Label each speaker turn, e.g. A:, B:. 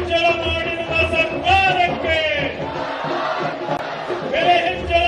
A: ಹೆಚ್ಚಳ ಮಾಡಿರುವ ಸರ್ಕಾರಕ್ಕೆ ಬೆಲೆ ಹೆಚ್ಚಳ